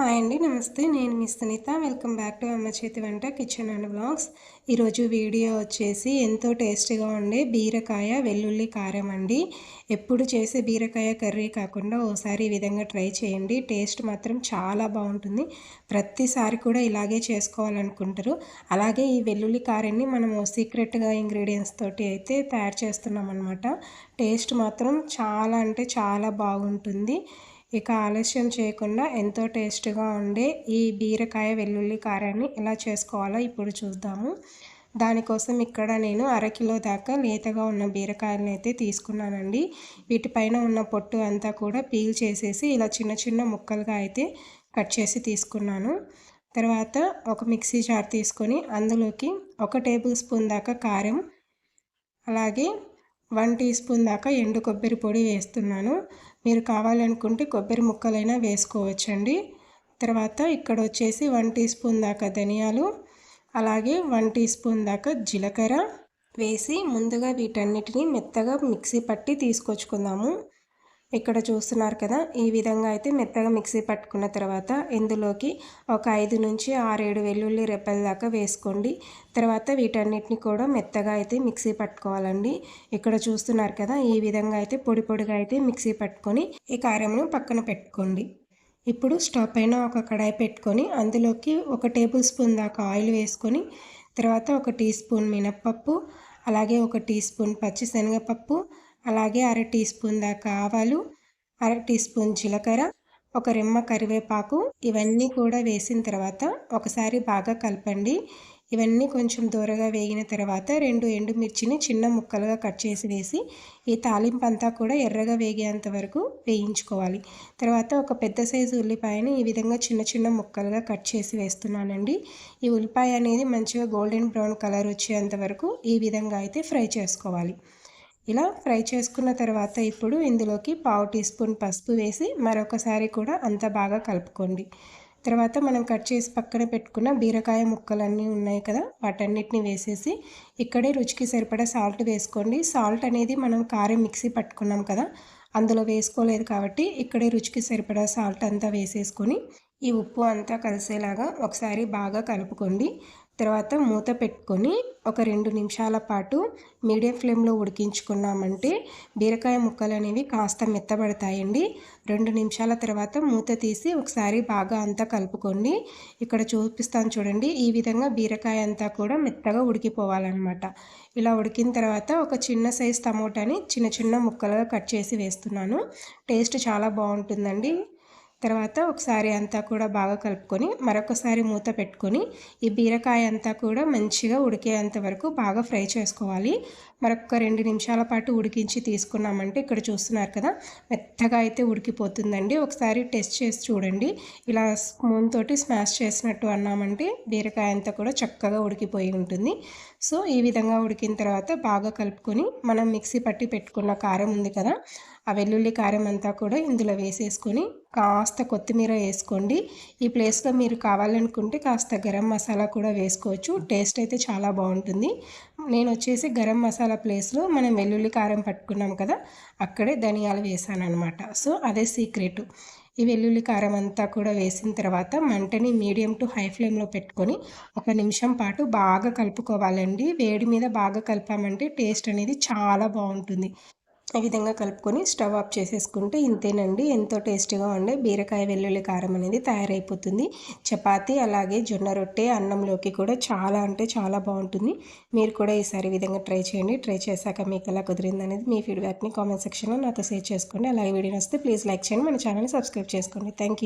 Hi అండి నమస్తే. నేను మీ Sunitha. Welcome back to Amma Chethi Vanta kitchen and vlogs ఈరోజు వీడియో వచ్చేసి ఎంతో టేస్టీగా ఉండే బీరకాయ వెల్లుల్లి కారం అండి. ఎప్పుడు చేసే బీరకాయ కర్రీ కాకుండా ఓసారి ఈ విధంగా ట్రై చేయండి. టేస్ట్ మాత్రం చాలా బాగుంటుంది. ప్రతిసారి కూడా ఇలాగే చేసుకోవాలనుకుంటారు. అలాగే ఈ వెల్లుల్లి కారాన్ని మనము సీక్రెట్గా ఇంగ్రీడియంట్స్ తోటి అయితే తయారు చేస్తున్నాం అనమాట టేస్ట్ మాత్రం చాలా అంటే చాలా బాగుంటుంది. ఇక ఆలస్యం చేయకుండా ఎంతో టేస్ట్గా ఉండే ఈ బీరకాయ వెల్లుల్లి కారాన్ని ఎలా చేసుకోవాలో ఇప్పుడు చూద్దాము. దానికోసం ఇక్కడ నేను అరకిలో దాకా లేతగా ఉన్న బీరకాయలను అయితే తీసుకున్నానండి. వీటిపైన ఉన్న పొట్టు అంతా కూడా పీల్ చేసేసి ఇలా చిన్న చిన్న ముక్కలుగా అయితే కట్ చేసి తీసుకున్నాను. తర్వాత ఒక మిక్సీ జార్ తీసుకొని అందులోకి ఒక టేబుల్ స్పూన్ దాకా కారం అలాగే వన్ టీ స్పూన్ దాకా ఎండు కొబ్బరి పొడి వేస్తున్నాను. మీరు కావాలనుకుంటే కొబ్బరి ముక్కలైనా వేసుకోవచ్చండి. తర్వాత ఇక్కడ వచ్చేసి వన్ టీ స్పూన్ దాకా ధనియాలు అలాగే వన్ టీ స్పూన్ దాకా జీలకర్ర వేసి ముందుగా వీటన్నిటిని మెత్తగా మిక్సీ పట్టి తీసుకొచ్చుకుందాము. ఇక్కడ చూస్తున్నారు కదా ఈ విధంగా అయితే మెత్తగా మిక్సీ పట్టుకున్న తర్వాత ఇందులోకి ఒక ఐదు నుంచి ఆరేడు వెల్లుల్లి రెప్పల దాకా వేసుకోండి. తర్వాత వీటన్నిటిని కూడా మెత్తగా అయితే మిక్సీ పట్టుకోవాలండి. ఇక్కడ చూస్తున్నారు కదా ఈ విధంగా అయితే పొడి పొడిగా అయితే మిక్సీ పట్టుకొని ఈ కారంను పక్కన పెట్టుకోండి. ఇప్పుడు స్టవ్ పైన ఒక కడాయి పెట్టుకొని అందులోకి ఒక టేబుల్ స్పూన్ దాకా ఆయిల్ వేసుకొని తర్వాత ఒక టీ స్పూన్ మినప్పప్పు అలాగే ఒక టీ స్పూన్ పచ్చిశనగపప్పు అలాగే అర టీ స్పూన్ దాకా ఆవాలు అర టీ స్పూన్ జీలకర్ర ఒక రెమ్మ కరివేపాకు ఇవన్నీ కూడా వేసిన తర్వాత ఒకసారి బాగా కలపండి. ఇవన్నీ కొంచెం దూరగా వేగిన తర్వాత రెండు ఎండుమిర్చిని చిన్న ముక్కలుగా కట్ చేసి వేసి ఈ తాలింపు అంతా కూడా ఎర్రగా వేగేంత వరకు వేయించుకోవాలి. తర్వాత ఒక పెద్ద సైజు ఉల్లిపాయని ఈ విధంగా చిన్న చిన్న ముక్కలుగా కట్ చేసి వేస్తున్నానండి. ఈ ఉల్లిపాయ అనేది మంచిగా గోల్డెన్ బ్రౌన్ కలర్ వచ్చేంత వరకు ఈ విధంగా అయితే ఫ్రై చేసుకోవాలి. ఇలా ఫ్రై చేసుకున్న తర్వాత ఇప్పుడు ఇందులోకి పావు టీ స్పూన్ పసుపు వేసి మరొకసారి కూడా అంత బాగా కలుపుకోండి. తర్వాత మనం కట్ చేసి పక్కన పెట్టుకున్న బీరకాయ ముక్కలన్నీ ఉన్నాయి కదా వాటన్నిటిని వేసేసి ఇక్కడే రుచికి సరిపడా సాల్ట్ వేసుకోండి. సాల్ట్ అనేది మనం కారం మిక్సీ పట్టుకున్నాం కదా అందులో వేసుకోలేదు కాబట్టి ఇక్కడే రుచికి సరిపడా సాల్ట్ అంతా వేసేసుకొని ఈ ఉప్పు అంతా కలిసేలాగా ఒకసారి బాగా కలుపుకోండి. తర్వాత మూత పెట్టుకొని ఒక రెండు నిమిషాల పాటు మీడియం ఫ్లేమ్లో ఉడికించుకున్నామంటే బీరకాయ ముక్కలు అనేవి కాస్త మెత్తబడతాయండి. రెండు నిమిషాల తర్వాత మూత తీసి ఒకసారి బాగా అంతా కలుపుకోండి ఇక్కడ చూపిస్తాను చూడండి. ఈ విధంగా బీరకాయ అంతా కూడా మెత్తగా ఉడికిపోవాలన్నమాట. ఇలా ఉడికిన తర్వాత ఒక చిన్న సైజ్ టమోటాని చిన్న చిన్న ముక్కలుగా కట్ చేసి వేస్తున్నాను. టేస్ట్ చాలా బాగుంటుందండి. తర్వాత ఒకసారి అంతా కూడా బాగా కలుపుకొని మరొకసారి మూత పెట్టుకొని ఈ బీరకాయ అంతా కూడా మంచిగా ఉడికేంత వరకు బాగా ఫ్రై చేసుకోవాలి. మరొక రెండు నిమిషాల పాటు ఉడికించి తీసుకున్నామంటే ఇక్కడ చూస్తున్నారు కదా మెత్తగా అయితే ఉడికిపోతుందండి. ఒకసారి టెస్ట్ చేసి చూడండి. ఇలా స్పూన్ తోటి స్మాష్ చేసినట్టు అన్నామంటే బీరకాయ అంతా కూడా చక్కగా ఉడికిపోయి ఉంటుంది. సో ఈ విధంగా ఉడికిన తర్వాత బాగా కలుపుకొని మనం మిక్సీ పట్టి పెట్టుకున్న కారం ఉంది కదా ఆ వెల్లుల్లి కారం అంతా కూడా ఇందులో వేసేసుకొని కాస్త కొత్తిమీర వేసుకోండి. ఈ ప్లేస్లో మీరు కావాలనుకుంటే కాస్త గరం మసాలా కూడా వేసుకోవచ్చు. టేస్ట్ అయితే చాలా బాగుంటుంది. నేను వచ్చేసి గరం మసాలా ప్లేస్లో మనం వెల్లుల్లి కారం పట్టుకున్నాం కదా అక్కడే ధనియాలు వేసాను అనమాట సో అదే సీక్రెట్. ఈ వెల్లుల్లి కారం అంతా కూడా వేసిన తర్వాత మంటని మీడియం టు హై ఫ్లేమ్లో పెట్టుకొని ఒక నిమిషం పాటు బాగా కలుపుకోవాలండి. వేడి మీద బాగా కలిపామంటే టేస్ట్ అనేది చాలా బాగుంటుంది. ఈ విధంగా కలుపుకొని స్టవ్ ఆఫ్ చేసేసుకుంటే ఇంతేనండి. ఎంతో టేస్టీగా ఉండే బీరకాయ వెల్లుల్లి కారం అనేది తయారైపోతుంది. చపాతీ అలాగే జొన్న రొట్టె అన్నంలోకి కూడా చాలా అంటే చాలా బాగుంటుంది. మీరు కూడా ఈసారి విధంగా ట్రై చేయండి. ట్రై చేశాక మీకు ఎలా కుదిరింది అనేది మీ ఫీడ్బ్యాక్ని కామెంట్ సెక్షన్లో నాతో షేర్ చేసుకోండి. అలాగే వీడియో వస్తే ప్లీజ్ లైక్ చేయండి. మన ఛానల్ని సబ్స్క్రైబ్ చేసుకోండి. థ్యాంక్